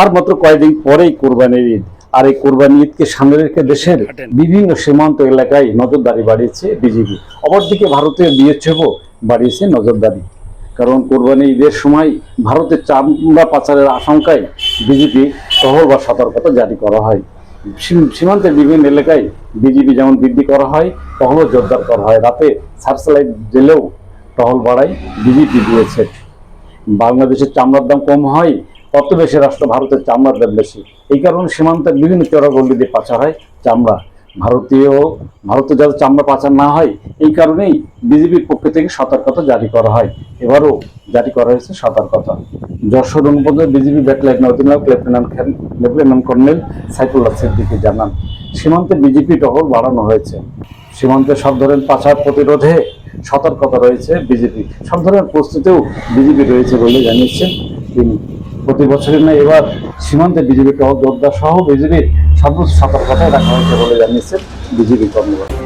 আর মাত্র কয়েকদিন পরেই কোরবানির ঈদ। আর এই কোরবানি ঈদকে সামনে রেখে দেশের বিভিন্ন সীমান্ত এলাকায় নজরদারি বাড়িয়েছে বিজেপি অপরদিকে ভারতীয় বিএসএফও বাড়িয়েছে নজরদারি। কারণ কোরবানি ঈদের সময় ভারতের চামড়া পাচারের আশঙ্কায় বিজেপি টহল বা সতর্কতা জারি করা হয়। সীমান্তের বিভিন্ন এলাকায় বিজেপি যেমন বৃদ্ধি করা হয় টহলও জোরদার করা হয়। রাতে সার্চলাইট দিলেও টহল বাড়ায় বিজেপি দিয়েছে। বাংলাদেশের চামড়ার দাম কম হয় তত বেশি রাষ্ট্র ভারতের চামড়ার দাম বেশি। এই কারণে সীমান্তের বিভিন্ন চরাগল্লি দিয়ে পাচার হয় চামড়া। ভারতীয়, ভারতে যাতে চামড়া পাচার না হয়, এই কারণেই বিজেপির পক্ষ থেকে সতর্কতা জারি করা হয়। এবারও জারি করা হয়েছে সতর্কতা। যশোর অনুপদে বিজেপি ব্যাকলাইন অধিনায়ক lieutenant lieutenant colonel Saifullah Siddiqui জানান, সীমান্তে বিজেপি টহল বাড়ানো হয়েছে। সীমান্তে সব ধরনের পাচার প্রতিরোধে সতর্কতা রয়েছে বিজেপি। সব ধরনের প্রস্তুতিও বিজেপি রয়েছে বলে জানিয়েছেন তিনি। প্রতি বছরের না এবার সীমান্তে বিজেপি টহল জোরদার সহ বিজেপির সর্বোচ্চ সতর্কতায় রাখা হয়েছে বলে জানিয়েছেন বিজেপি কর্মকর্তা।